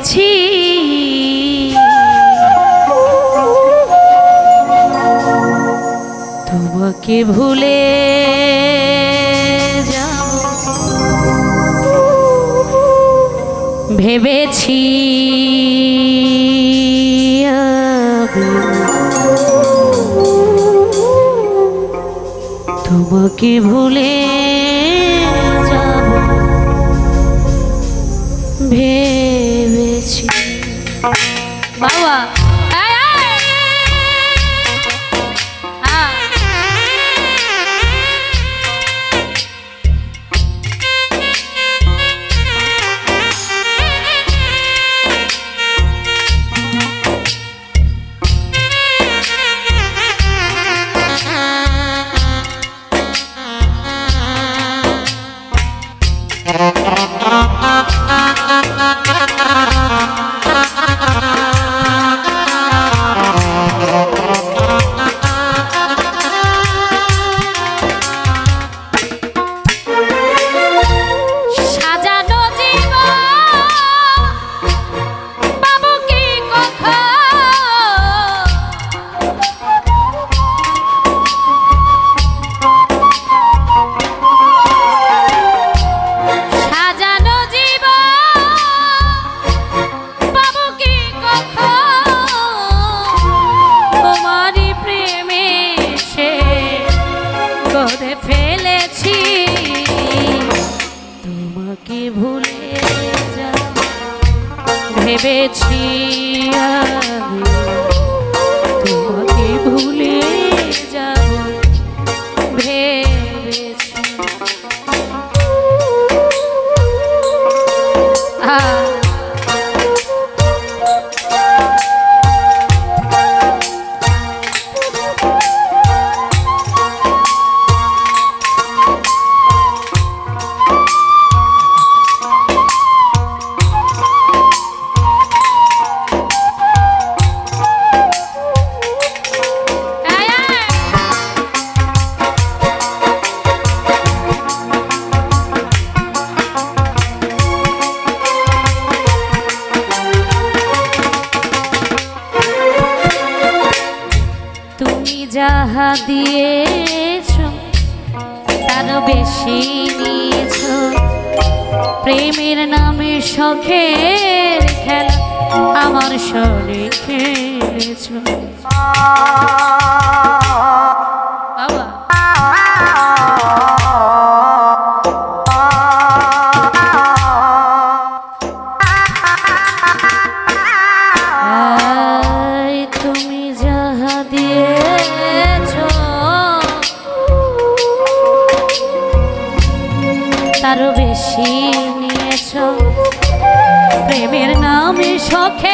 ফেলেছি তোমাকে ভুলে ভেবেছি তোমাকে ভুলে তুমি যাহা দিয়েছ তার বেশি নিয়েছ। প্রেমের নামে শখের খেলা আমার শরীর খেলেছ।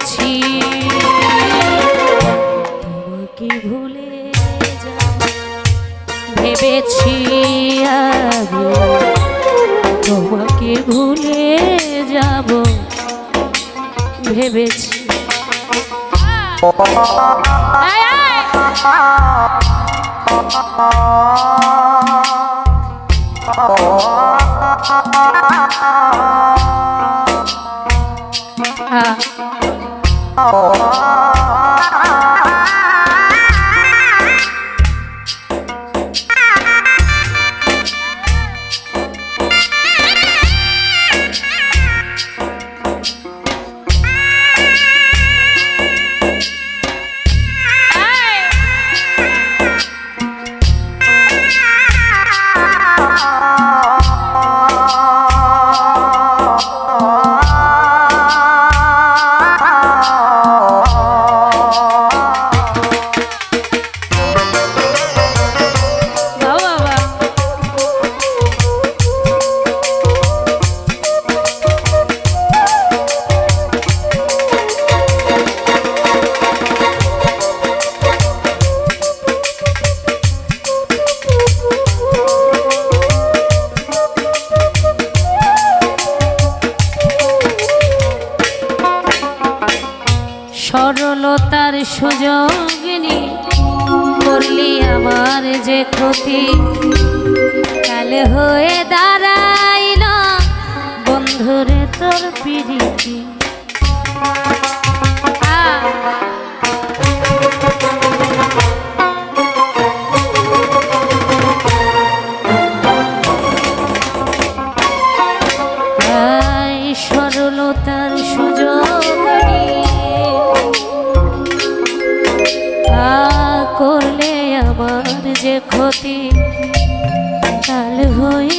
বেঁধেছি তোমাকে ভুলে ভেবেছি আমি তোমাকে ভুলে যাব? ভেবেছি। এই, এই। হ্যাঁ পথে কাল হয়ে দা যে ক্ষতি কাল হয়ে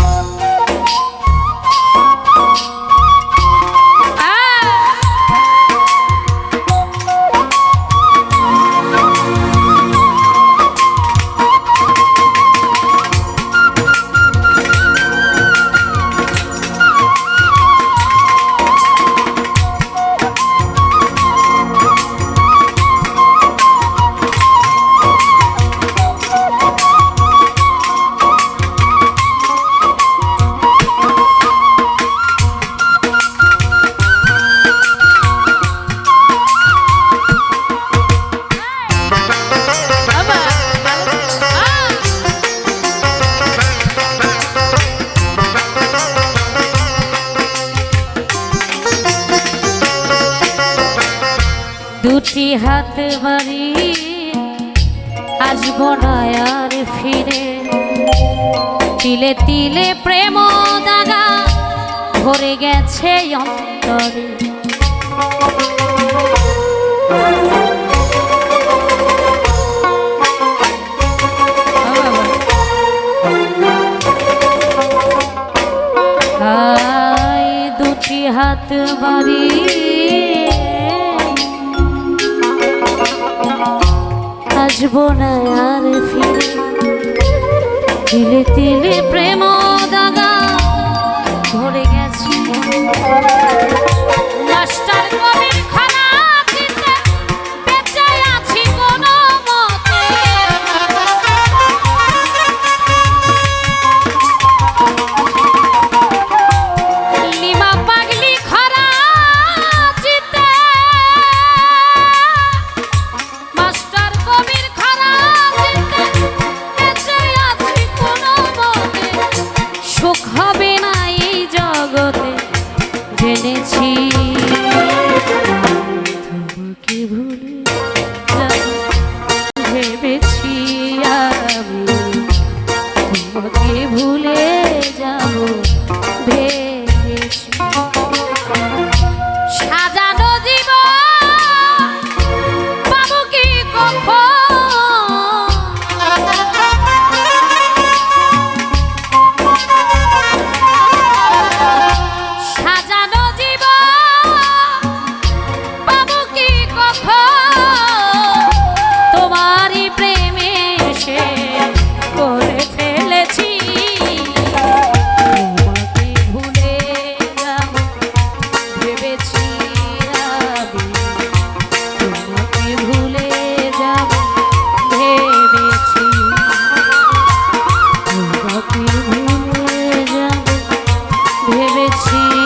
থাকতে পারি। আজ বড় আর ফিরে। তিলে তিলে প্রেম দাগা ভরে গেছে অন্তরে। দুটি হাত বাড়ি। আসব না আর ফিরে। তিলে তিলে প্রেম দাগা ধরে গেছে। pretinho.